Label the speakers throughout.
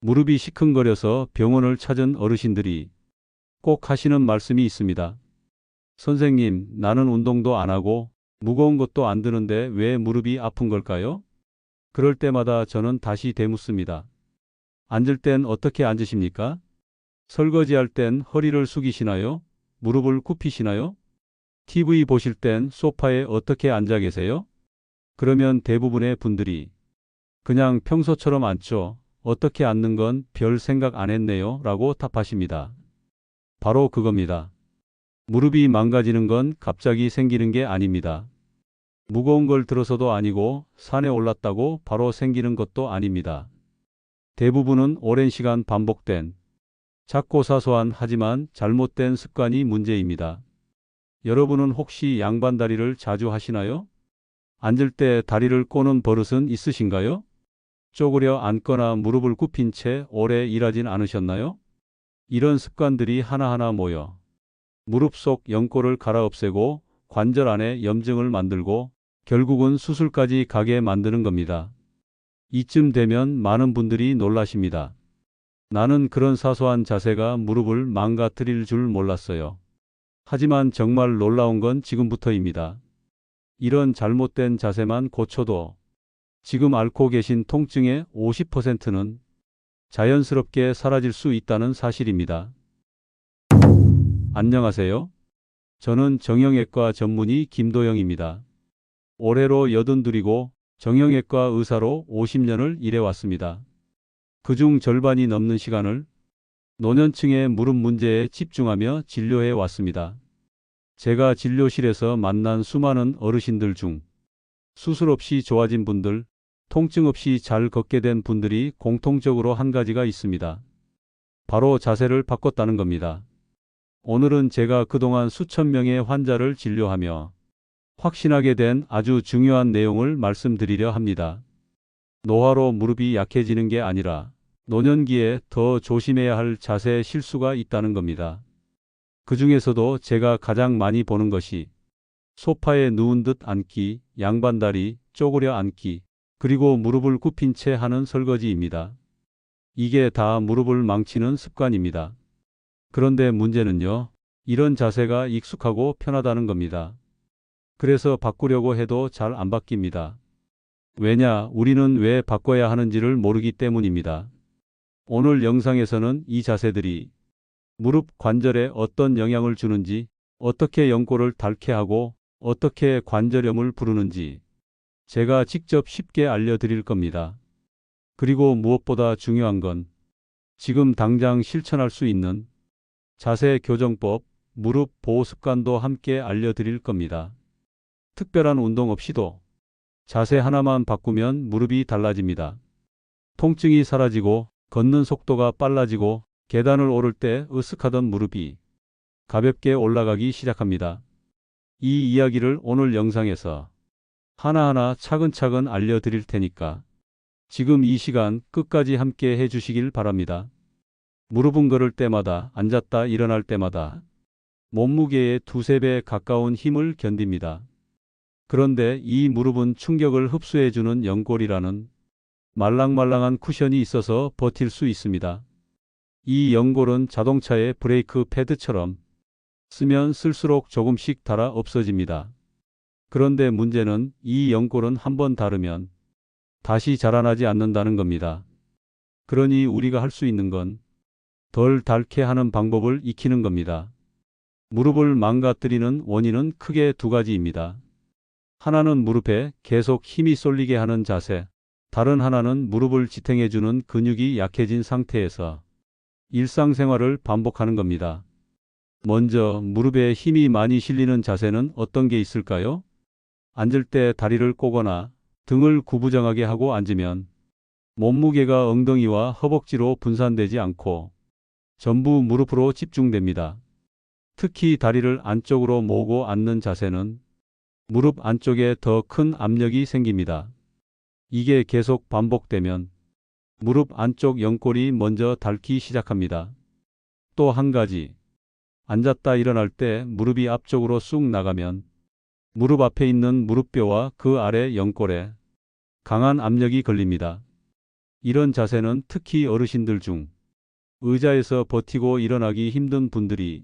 Speaker 1: 무릎이 시큰거려서 병원을 찾은 어르신들이 꼭 하시는 말씀이 있습니다. 선생님, 나는 운동도 안 하고 무거운 것도 안 드는데 왜 무릎이 아픈 걸까요? 그럴 때마다 저는 다시 되묻습니다. 앉을 땐 어떻게 앉으십니까? 설거지할 땐 허리를 숙이시나요? 무릎을 굽히시나요? TV 보실 땐 소파에 어떻게 앉아 계세요? 그러면 대부분의 분들이 그냥 평소처럼 앉죠. 어떻게 앉는 건 별 생각 안 했네요. 라고 답하십니다. 바로 그겁니다. 무릎이 망가지는 건 갑자기 생기는 게 아닙니다. 무거운 걸 들어서도 아니고 산에 올랐다고 바로 생기는 것도 아닙니다. 대부분은 오랜 시간 반복된 작고 사소한 하지만 잘못된 습관이 문제입니다. 여러분은 혹시 양반다리를 자주 하시나요? 앉을 때 다리를 꼬는 버릇은 있으신가요? 쪼그려 앉거나 무릎을 굽힌 채 오래 일하진 않으셨나요? 이런 습관들이 하나하나 모여 무릎 속 연골을 갈아없애고 관절 안에 염증을 만들고 결국은 수술까지 가게 만드는 겁니다. 이쯤 되면 많은 분들이 놀라십니다. 나는 그런 사소한 자세가 무릎을 망가뜨릴 줄 몰랐어요. 하지만 정말 놀라운 건 지금부터입니다. 이런 잘못된 자세만 고쳐도 지금 앓고 계신 통증의 50%는 자연스럽게 사라질 수 있다는 사실입니다. 안녕하세요. 저는 정형외과 전문의 김도영입니다. 올해로 82이고 정형외과 의사로 50년을 일해왔습니다. 그중 절반이 넘는 시간을 노년층의 무릎 문제에 집중하며 진료해 왔습니다. 제가 진료실에서 만난 수많은 어르신들 중 수술 없이 좋아진 분들, 통증 없이 잘 걷게 된 분들이 공통적으로 한 가지가 있습니다. 바로 자세를 바꿨다는 겁니다. 오늘은 제가 그동안 수천 명의 환자를 진료하며 확신하게 된 아주 중요한 내용을 말씀드리려 합니다. 노화로 무릎이 약해지는 게 아니라 노년기에 더 조심해야 할 자세 실수가 있다는 겁니다. 그 중에서도 제가 가장 많이 보는 것이 소파에 누운 듯 앉기, 양반다리, 쪼그려 앉기, 그리고 무릎을 굽힌 채 하는 설거지입니다. 이게 다 무릎을 망치는 습관입니다. 그런데 문제는요, 이런 자세가 익숙하고 편하다는 겁니다. 그래서 바꾸려고 해도 잘 안 바뀝니다. 왜냐, 우리는 왜 바꿔야 하는지를 모르기 때문입니다. 오늘 영상에서는 이 자세들이 무릎 관절에 어떤 영향을 주는지, 어떻게 연골을 닳게 하고 어떻게 관절염을 부르는지 제가 직접 쉽게 알려드릴 겁니다. 그리고 무엇보다 중요한 건 지금 당장 실천할 수 있는 자세 교정법, 무릎 보호 습관도 함께 알려드릴 겁니다. 특별한 운동 없이도 자세 하나만 바꾸면 무릎이 달라집니다. 통증이 사라지고 걷는 속도가 빨라지고 계단을 오를 때 으쓱하던 무릎이 가볍게 올라가기 시작합니다. 이 이야기를 오늘 영상에서 하나하나 차근차근 알려드릴 테니까 지금 이 시간 끝까지 함께 해주시길 바랍니다. 무릎은 걸을 때마다 앉았다 일어날 때마다 몸무게의 두세 배 가까운 힘을 견딥니다. 그런데 이 무릎은 충격을 흡수해주는 연골이라는 말랑말랑한 쿠션이 있어서 버틸 수 있습니다. 이 연골은 자동차의 브레이크 패드처럼 쓰면 쓸수록 조금씩 닳아 없어집니다. 그런데 문제는 이 연골은 한번 닳으면 다시 자라나지 않는다는 겁니다. 그러니 우리가 할 수 있는 건 덜 닳게 하는 방법을 익히는 겁니다. 무릎을 망가뜨리는 원인은 크게 두 가지입니다. 하나는 무릎에 계속 힘이 쏠리게 하는 자세, 다른 하나는 무릎을 지탱해주는 근육이 약해진 상태에서 일상생활을 반복하는 겁니다. 먼저 무릎에 힘이 많이 실리는 자세는 어떤 게 있을까요? 앉을 때 다리를 꼬거나 등을 구부정하게 하고 앉으면 몸무게가 엉덩이와 허벅지로 분산되지 않고 전부 무릎으로 집중됩니다. 특히 다리를 안쪽으로 모으고 앉는 자세는 무릎 안쪽에 더 큰 압력이 생깁니다. 이게 계속 반복되면 무릎 안쪽 연골이 먼저 닳기 시작합니다. 또 한 가지, 앉았다 일어날 때 무릎이 앞쪽으로 쑥 나가면 무릎 앞에 있는 무릎뼈와 그 아래 연골에 강한 압력이 걸립니다. 이런 자세는 특히 어르신들 중 의자에서 버티고 일어나기 힘든 분들이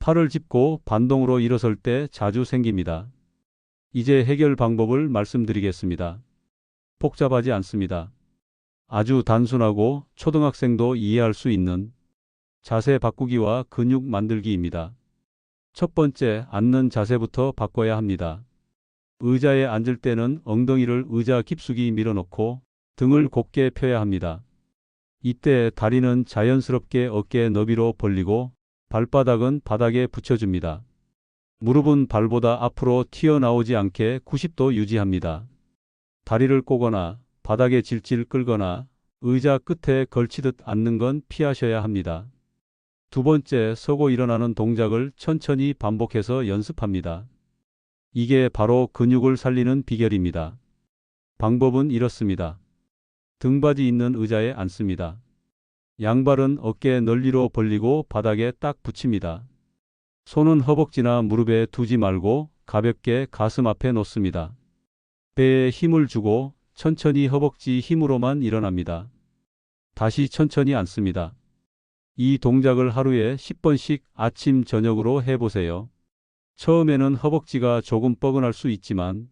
Speaker 1: 팔을 짚고 반동으로 일어설 때 자주 생깁니다. 이제 해결 방법을 말씀드리겠습니다. 복잡하지 않습니다. 아주 단순하고 초등학생도 이해할 수 있는 자세 바꾸기와 근육 만들기입니다. 첫 번째, 앉는 자세부터 바꿔야 합니다. 의자에 앉을 때는 엉덩이를 의자 깊숙이 밀어넣고 등을 곧게 펴야 합니다. 이때 다리는 자연스럽게 어깨 너비로 벌리고 발바닥은 바닥에 붙여줍니다. 무릎은 발보다 앞으로 튀어나오지 않게 90도 유지합니다. 다리를 꼬거나 바닥에 질질 끌거나 의자 끝에 걸치듯 앉는 건 피하셔야 합니다. 두 번째, 서고 일어나는 동작을 천천히 반복해서 연습합니다. 이게 바로 근육을 살리는 비결입니다. 방법은 이렇습니다. 등받이 있는 의자에 앉습니다. 양발은 어깨 넓이로 벌리고 바닥에 딱 붙입니다. 손은 허벅지나 무릎에 두지 말고 가볍게 가슴 앞에 놓습니다. 배에 힘을 주고 천천히 허벅지 힘으로만 일어납니다. 다시 천천히 앉습니다. 이 동작을 하루에 10번씩 아침, 저녁으로 해보세요. 처음에는 허벅지가 조금 뻐근할 수 있지만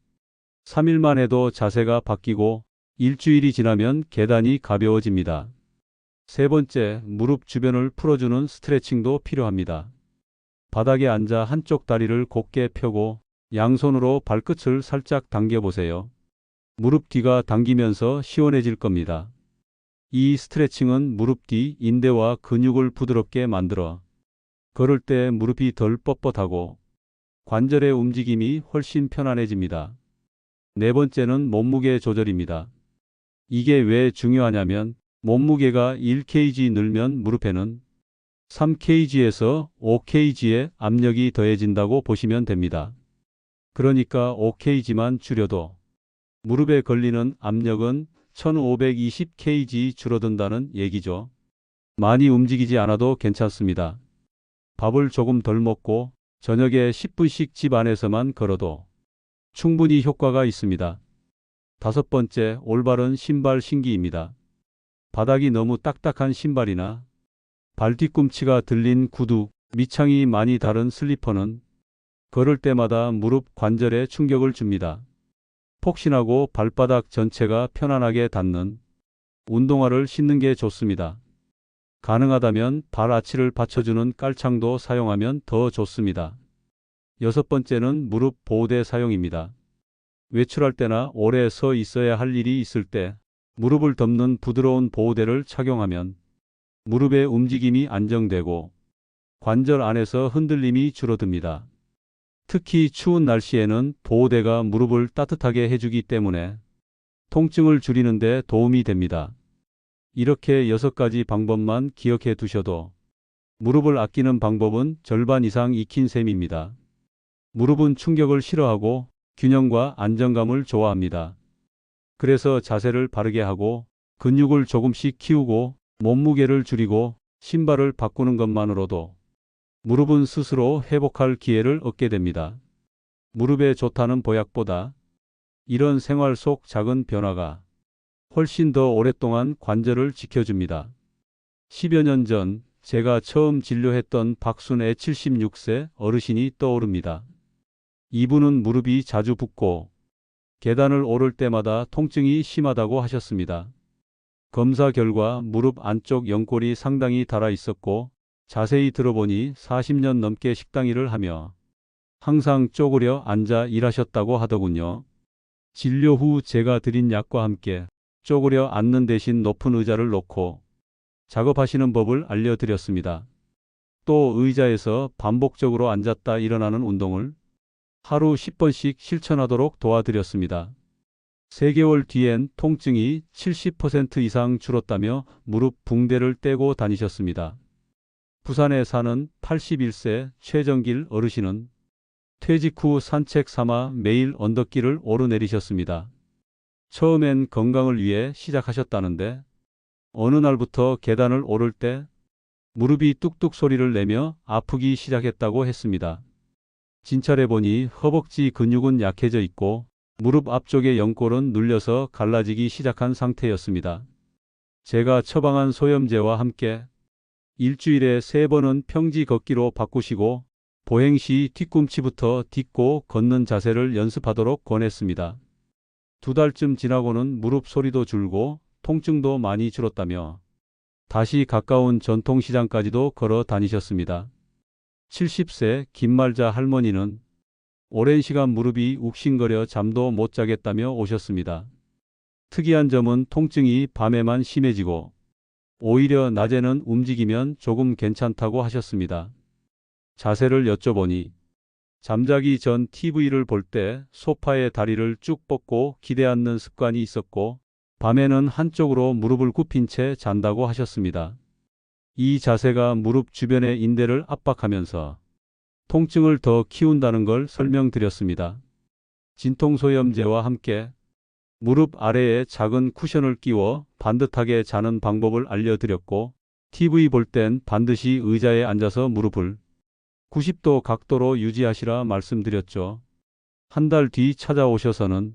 Speaker 1: 3일만 해도 자세가 바뀌고 일주일이 지나면 계단이 가벼워집니다. 세 번째, 무릎 주변을 풀어주는 스트레칭도 필요합니다. 바닥에 앉아 한쪽 다리를 곧게 펴고 양손으로 발끝을 살짝 당겨보세요. 무릎 뒤가 당기면서 시원해질 겁니다. 이 스트레칭은 무릎 뒤 인대와 근육을 부드럽게 만들어 걸을 때 무릎이 덜 뻣뻣하고 관절의 움직임이 훨씬 편안해집니다. 네 번째는 몸무게 조절입니다. 이게 왜 중요하냐면 몸무게가 1kg 늘면 무릎에는 3kg에서 5kg의 압력이 더해진다고 보시면 됩니다. 그러니까 5kg만 줄여도 무릎에 걸리는 압력은 1520kg 줄어든다는 얘기죠. 많이 움직이지 않아도 괜찮습니다. 밥을 조금 덜 먹고 저녁에 10분씩 집 안에서만 걸어도 충분히 효과가 있습니다. 다섯 번째, 올바른 신발 신기입니다. 바닥이 너무 딱딱한 신발이나 발 뒤꿈치가 들린 구두, 밑창이 많이 다른 슬리퍼는 걸을 때마다 무릎 관절에 충격을 줍니다. 폭신하고 발바닥 전체가 편안하게 닿는 운동화를 신는 게 좋습니다. 가능하다면 발 아치를 받쳐주는 깔창도 사용하면 더 좋습니다. 여섯 번째는 무릎 보호대 사용입니다. 외출할 때나 오래 서 있어야 할 일이 있을 때 무릎을 덮는 부드러운 보호대를 착용하면 무릎의 움직임이 안정되고 관절 안에서 흔들림이 줄어듭니다. 특히 추운 날씨에는 보호대가 무릎을 따뜻하게 해주기 때문에 통증을 줄이는 데 도움이 됩니다. 이렇게 여섯 가지 방법만 기억해 두셔도 무릎을 아끼는 방법은 절반 이상 익힌 셈입니다. 무릎은 충격을 싫어하고 균형과 안정감을 좋아합니다. 그래서 자세를 바르게 하고 근육을 조금씩 키우고 몸무게를 줄이고 신발을 바꾸는 것만으로도 무릎은 스스로 회복할 기회를 얻게 됩니다. 무릎에 좋다는 보약보다 이런 생활 속 작은 변화가 훨씬 더 오랫동안 관절을 지켜줍니다. 10여 년 전 제가 처음 진료했던 박순애 76세 어르신이 떠오릅니다. 이분은 무릎이 자주 붓고 계단을 오를 때마다 통증이 심하다고 하셨습니다. 검사 결과 무릎 안쪽 연골이 상당히 닳아 있었고 자세히 들어보니 40년 넘게 식당 일을 하며 항상 쪼그려 앉아 일하셨다고 하더군요. 진료 후 제가 드린 약과 함께 쪼그려 앉는 대신 높은 의자를 놓고 작업하시는 법을 알려드렸습니다. 또 의자에서 반복적으로 앉았다 일어나는 운동을 하루 10번씩 실천하도록 도와드렸습니다. 3개월 뒤엔 통증이 70% 이상 줄었다며 무릎 붕대를 떼고 다니셨습니다. 부산에 사는 81세 최정길 어르신은 퇴직 후 산책 삼아 매일 언덕길을 오르내리셨습니다. 처음엔 건강을 위해 시작하셨다는데 어느 날부터 계단을 오를 때 무릎이 뚝뚝 소리를 내며 아프기 시작했다고 했습니다. 진찰해 보니 허벅지 근육은 약해져 있고 무릎 앞쪽의 연골은 눌려서 갈라지기 시작한 상태였습니다. 제가 처방한 소염제와 함께 일주일에 세 번은 평지 걷기로 바꾸시고 보행 시 뒤꿈치부터 딛고 걷는 자세를 연습하도록 권했습니다. 두 달쯤 지나고는 무릎 소리도 줄고 통증도 많이 줄었다며 다시 가까운 전통시장까지도 걸어 다니셨습니다. 70세 김말자 할머니는 오랜 시간 무릎이 욱신거려 잠도 못 자겠다며 오셨습니다. 특이한 점은 통증이 밤에만 심해지고 오히려 낮에는 움직이면 조금 괜찮다고 하셨습니다. 자세를 여쭤보니 잠자기 전 TV를 볼 때 소파에 다리를 쭉 뻗고 기대 앉는 습관이 있었고 밤에는 한쪽으로 무릎을 굽힌 채 잔다고 하셨습니다. 이 자세가 무릎 주변의 인대를 압박하면서 통증을 더 키운다는 걸 설명드렸습니다. 진통소염제와 함께 무릎 아래에 작은 쿠션을 끼워 반듯하게 자는 방법을 알려드렸고 TV 볼 땐 반드시 의자에 앉아서 무릎을 90도 각도로 유지하시라 말씀드렸죠. 한 달 뒤 찾아오셔서는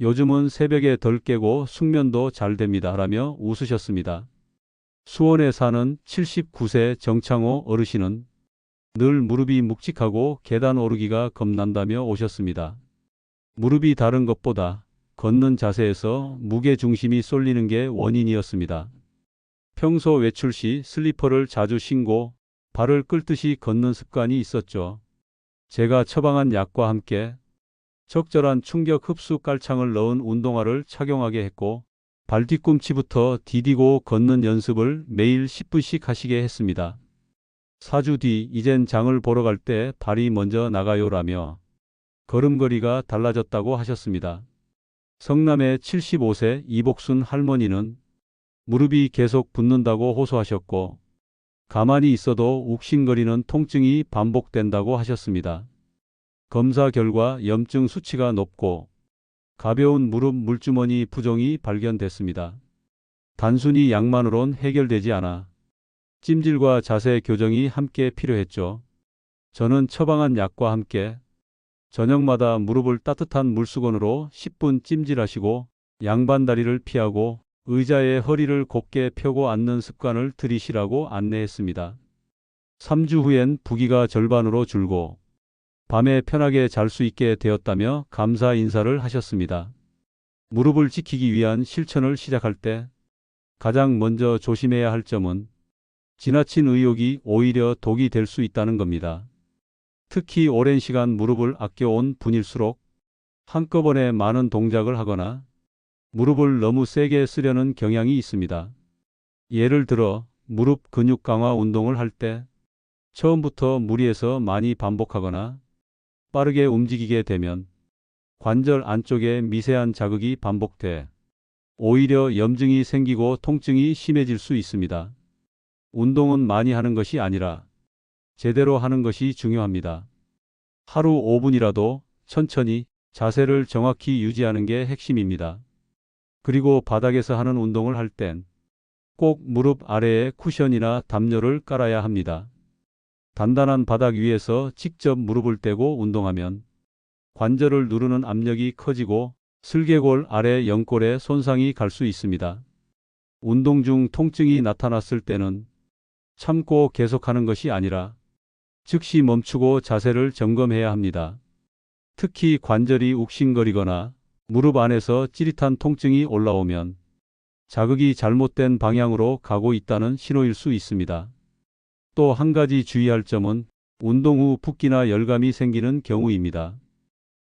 Speaker 1: 요즘은 새벽에 덜 깨고 숙면도 잘 됩니다. 라며 웃으셨습니다. 수원에 사는 79세 정창호 어르신은 늘 무릎이 묵직하고 계단 오르기가 겁난다며 오셨습니다. 무릎이 다른 것보다 걷는 자세에서 무게 중심이 쏠리는 게 원인이었습니다. 평소 외출 시 슬리퍼를 자주 신고 발을 끌듯이 걷는 습관이 있었죠. 제가 처방한 약과 함께 적절한 충격 흡수 깔창을 넣은 운동화를 착용하게 했고 발 뒤꿈치부터 디디고 걷는 연습을 매일 10분씩 하시게 했습니다. 4주 뒤 이젠 장을 보러 갈 때 발이 먼저 나가요라며 걸음걸이가 달라졌다고 하셨습니다. 성남의 75세 이복순 할머니는 무릎이 계속 붓는다고 호소하셨고 가만히 있어도 욱신거리는 통증이 반복된다고 하셨습니다. 검사 결과 염증 수치가 높고 가벼운 무릎 물주머니 부종이 발견됐습니다. 단순히 약만으론 해결되지 않아 찜질과 자세 교정이 함께 필요했죠. 저는 처방한 약과 함께 저녁마다 무릎을 따뜻한 물수건으로 10분 찜질하시고 양반 다리를 피하고 의자에 허리를 곧게 펴고 앉는 습관을 들이시라고 안내했습니다. 3주 후엔 부기가 절반으로 줄고 밤에 편하게 잘 수 있게 되었다며 감사 인사를 하셨습니다. 무릎을 지키기 위한 실천을 시작할 때 가장 먼저 조심해야 할 점은 지나친 의욕이 오히려 독이 될 수 있다는 겁니다. 특히 오랜 시간 무릎을 아껴온 분일수록 한꺼번에 많은 동작을 하거나 무릎을 너무 세게 쓰려는 경향이 있습니다. 예를 들어 무릎 근육 강화 운동을 할 때 처음부터 무리해서 많이 반복하거나 빠르게 움직이게 되면 관절 안쪽에 미세한 자극이 반복돼 오히려 염증이 생기고 통증이 심해질 수 있습니다. 운동은 많이 하는 것이 아니라 제대로 하는 것이 중요합니다. 하루 5분이라도 천천히 자세를 정확히 유지하는 게 핵심입니다. 그리고 바닥에서 하는 운동을 할 땐 꼭 무릎 아래에 쿠션이나 담요를 깔아야 합니다. 단단한 바닥 위에서 직접 무릎을 떼고 운동하면 관절을 누르는 압력이 커지고 슬개골 아래 연골에 손상이 갈 수 있습니다. 운동 중 통증이 나타났을 때는 참고 계속하는 것이 아니라 즉시 멈추고 자세를 점검해야 합니다. 특히 관절이 욱신거리거나 무릎 안에서 찌릿한 통증이 올라오면 자극이 잘못된 방향으로 가고 있다는 신호일 수 있습니다. 또 한 가지 주의할 점은 운동 후 붓기나 열감이 생기는 경우입니다.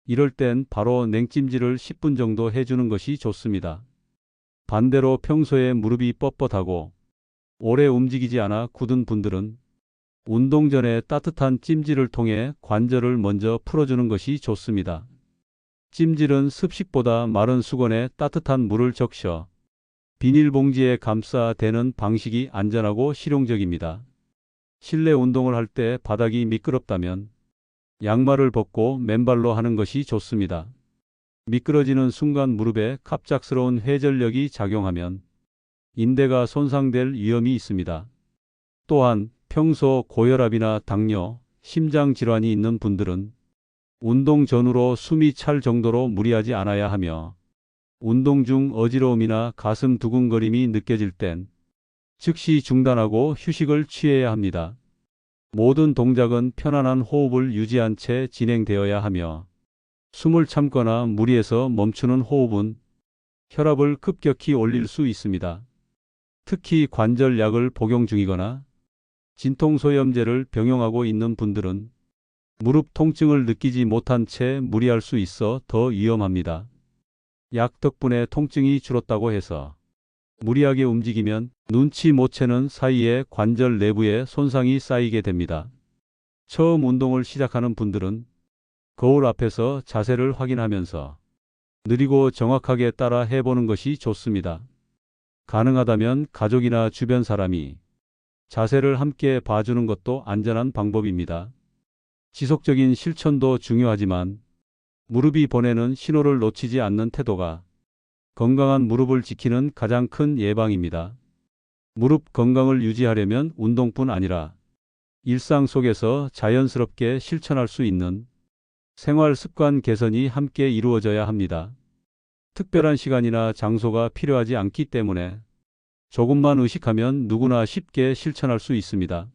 Speaker 1: 이럴 땐 바로 냉찜질을 10분 정도 해주는 것이 좋습니다. 반대로 평소에 무릎이 뻣뻣하고 오래 움직이지 않아 굳은 분들은 운동 전에 따뜻한 찜질을 통해 관절을 먼저 풀어주는 것이 좋습니다. 찜질은 습식보다 마른 수건에 따뜻한 물을 적셔 비닐봉지에 감싸 대는 방식이 안전하고 실용적입니다. 실내 운동을 할 때 바닥이 미끄럽다면 양말을 벗고 맨발로 하는 것이 좋습니다. 미끄러지는 순간 무릎에 갑작스러운 회전력이 작용하면 인대가 손상될 위험이 있습니다. 또한 평소 고혈압이나 당뇨, 심장 질환이 있는 분들은 운동 전후로 숨이 찰 정도로 무리하지 않아야 하며 운동 중 어지러움이나 가슴 두근거림이 느껴질 땐 즉시 중단하고 휴식을 취해야 합니다. 모든 동작은 편안한 호흡을 유지한 채 진행되어야 하며 숨을 참거나 무리해서 멈추는 호흡은 혈압을 급격히 올릴 수 있습니다. 특히 관절약을 복용 중이거나 진통소염제를 병용하고 있는 분들은 무릎 통증을 느끼지 못한 채 무리할 수 있어 더 위험합니다. 약 덕분에 통증이 줄었다고 해서 무리하게 움직이면 눈치 못 채는 사이에 관절 내부에 손상이 쌓이게 됩니다. 처음 운동을 시작하는 분들은 거울 앞에서 자세를 확인하면서 느리고 정확하게 따라 해보는 것이 좋습니다. 가능하다면 가족이나 주변 사람이 자세를 함께 봐주는 것도 안전한 방법입니다. 지속적인 실천도 중요하지만 무릎이 보내는 신호를 놓치지 않는 태도가 건강한 무릎을 지키는 가장 큰 예방입니다. 무릎 건강을 유지하려면 운동뿐 아니라 일상 속에서 자연스럽게 실천할 수 있는 생활 습관 개선이 함께 이루어져야 합니다. 특별한 시간이나 장소가 필요하지 않기 때문에 조금만 의식하면 누구나 쉽게 실천할 수 있습니다.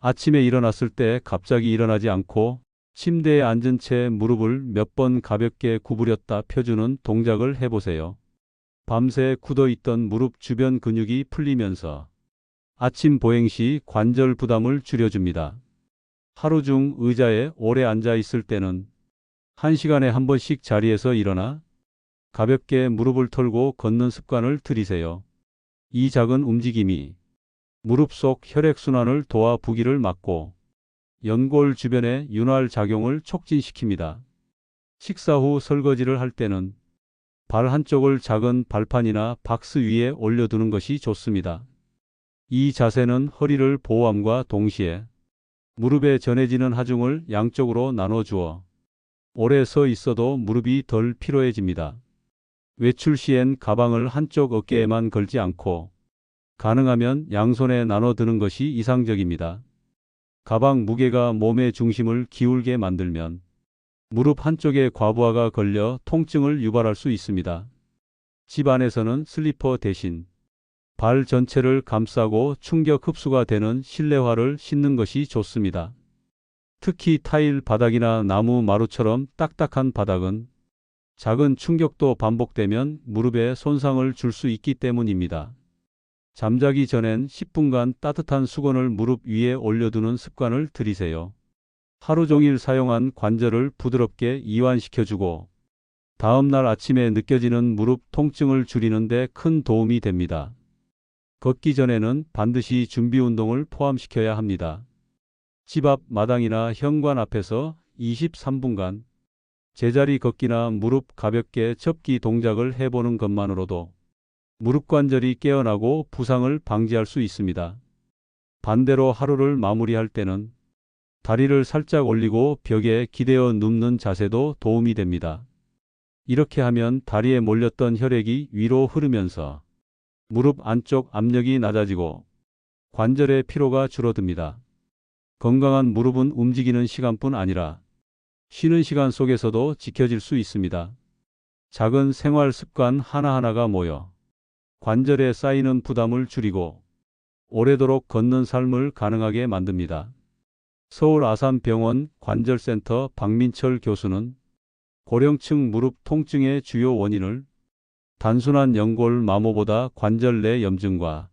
Speaker 1: 아침에 일어났을 때 갑자기 일어나지 않고 침대에 앉은 채 무릎을 몇 번 가볍게 구부렸다 펴주는 동작을 해보세요. 밤새 굳어있던 무릎 주변 근육이 풀리면서 아침 보행 시 관절 부담을 줄여줍니다. 하루 중 의자에 오래 앉아 있을 때는 한 시간에 한 번씩 자리에서 일어나 가볍게 무릎을 털고 걷는 습관을 들이세요. 이 작은 움직임이 무릎 속 혈액순환을 도와 부기를 막고 연골 주변의 윤활 작용을 촉진시킵니다. 식사 후 설거지를 할 때는 발 한쪽을 작은 발판이나 박스 위에 올려두는 것이 좋습니다. 이 자세는 허리를 보호함과 동시에 무릎에 전해지는 하중을 양쪽으로 나눠주어 오래 서 있어도 무릎이 덜 피로해집니다. 외출 시엔 가방을 한쪽 어깨에만 걸지 않고 가능하면 양손에 나눠 드는 것이 이상적입니다. 가방 무게가 몸의 중심을 기울게 만들면 무릎 한쪽에 과부하가 걸려 통증을 유발할 수 있습니다. 집 안에서는 슬리퍼 대신 발 전체를 감싸고 충격 흡수가 되는 실내화를 신는 것이 좋습니다. 특히 타일 바닥이나 나무 마루처럼 딱딱한 바닥은 작은 충격도 반복되면 무릎에 손상을 줄 수 있기 때문입니다. 잠자기 전엔 10분간 따뜻한 수건을 무릎 위에 올려두는 습관을 들이세요. 하루 종일 사용한 관절을 부드럽게 이완시켜주고 다음 날 아침에 느껴지는 무릎 통증을 줄이는 데 큰 도움이 됩니다. 걷기 전에는 반드시 준비 운동을 포함시켜야 합니다. 집 앞 마당이나 현관 앞에서 23분간 제자리 걷기나 무릎 가볍게 접기 동작을 해보는 것만으로도 무릎 관절이 깨어나고 부상을 방지할 수 있습니다. 반대로 하루를 마무리할 때는 다리를 살짝 올리고 벽에 기대어 눕는 자세도 도움이 됩니다. 이렇게 하면 다리에 몰렸던 혈액이 위로 흐르면서 무릎 안쪽 압력이 낮아지고 관절의 피로가 줄어듭니다. 건강한 무릎은 움직이는 시간뿐 아니라 쉬는 시간 속에서도 지켜질 수 있습니다. 작은 생활 습관 하나하나가 모여 관절에 쌓이는 부담을 줄이고 오래도록 걷는 삶을 가능하게 만듭니다. 서울 아산병원 관절센터 박민철 교수는 고령층 무릎 통증의 주요 원인을 단순한 연골 마모보다 관절 내 염증과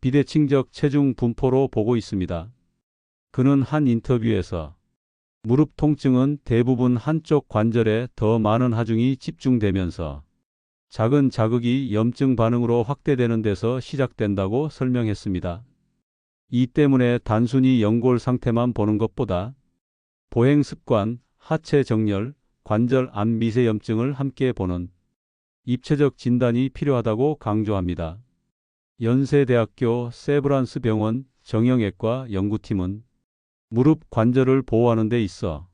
Speaker 1: 비대칭적 체중 분포로 보고 있습니다. 그는 한 인터뷰에서 무릎 통증은 대부분 한쪽 관절에 더 많은 하중이 집중되면서 작은 자극이 염증 반응으로 확대되는 데서 시작된다고 설명했습니다. 이 때문에 단순히 연골 상태만 보는 것보다 보행 습관, 하체 정렬, 관절 안 미세 염증을 함께 보는 입체적 진단이 필요하다고 강조합니다. 연세대학교 세브란스 병원 정형외과 연구팀은 무릎 관절을 보호하는 데 있어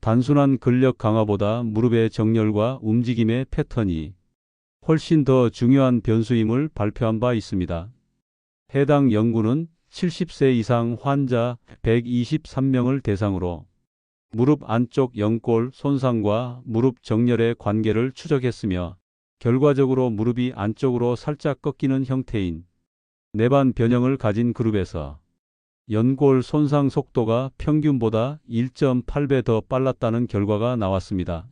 Speaker 1: 단순한 근력 강화보다 무릎의 정렬과 움직임의 패턴이 훨씬 더 중요한 변수임을 발표한 바 있습니다. 해당 연구는 70세 이상 환자 123명을 대상으로 무릎 안쪽 연골 손상과 무릎 정렬의 관계를 추적했으며 결과적으로 무릎이 안쪽으로 살짝 꺾이는 형태인 내반 변형을 가진 그룹에서 연골 손상 속도가 평균보다 1.8배 더 빨랐다는 결과가 나왔습니다.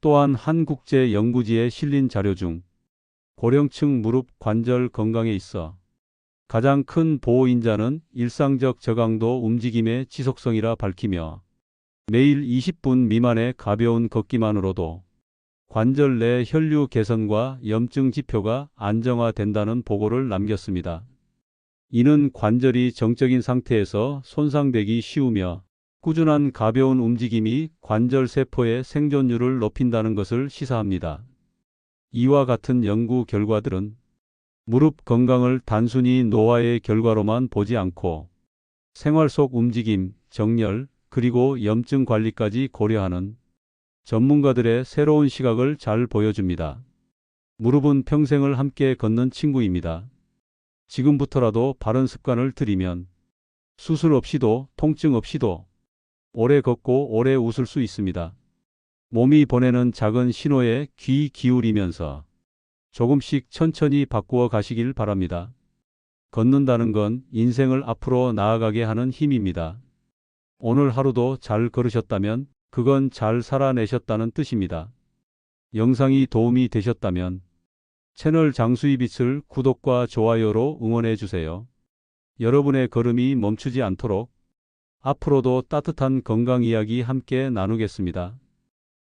Speaker 1: 또한 한 국제 연구지에 실린 자료 중 고령층 무릎 관절 건강에 있어 가장 큰 보호인자는 일상적 저강도 움직임의 지속성이라 밝히며 매일 20분 미만의 가벼운 걷기만으로도 관절 내 혈류 개선과 염증 지표가 안정화된다는 보고를 남겼습니다. 이는 관절이 정적인 상태에서 손상되기 쉬우며 꾸준한 가벼운 움직임이 관절 세포의 생존율을 높인다는 것을 시사합니다. 이와 같은 연구 결과들은 무릎 건강을 단순히 노화의 결과로만 보지 않고 생활 속 움직임, 정렬, 그리고 염증 관리까지 고려하는 전문가들의 새로운 시각을 잘 보여줍니다. 무릎은 평생을 함께 걷는 친구입니다. 지금부터라도 바른 습관을 들이면 수술 없이도 통증 없이도 오래 걷고 오래 웃을 수 있습니다. 몸이 보내는 작은 신호에 귀 기울이면서 조금씩 천천히 바꾸어 가시길 바랍니다. 걷는다는 건 인생을 앞으로 나아가게 하는 힘입니다. 오늘 하루도 잘 걸으셨다면 그건 잘 살아내셨다는 뜻입니다. 영상이 도움이 되셨다면 채널 장수의 빛을 구독과 좋아요로 응원해 주세요. 여러분의 걸음이 멈추지 않도록 앞으로도 따뜻한 건강 이야기 함께 나누겠습니다.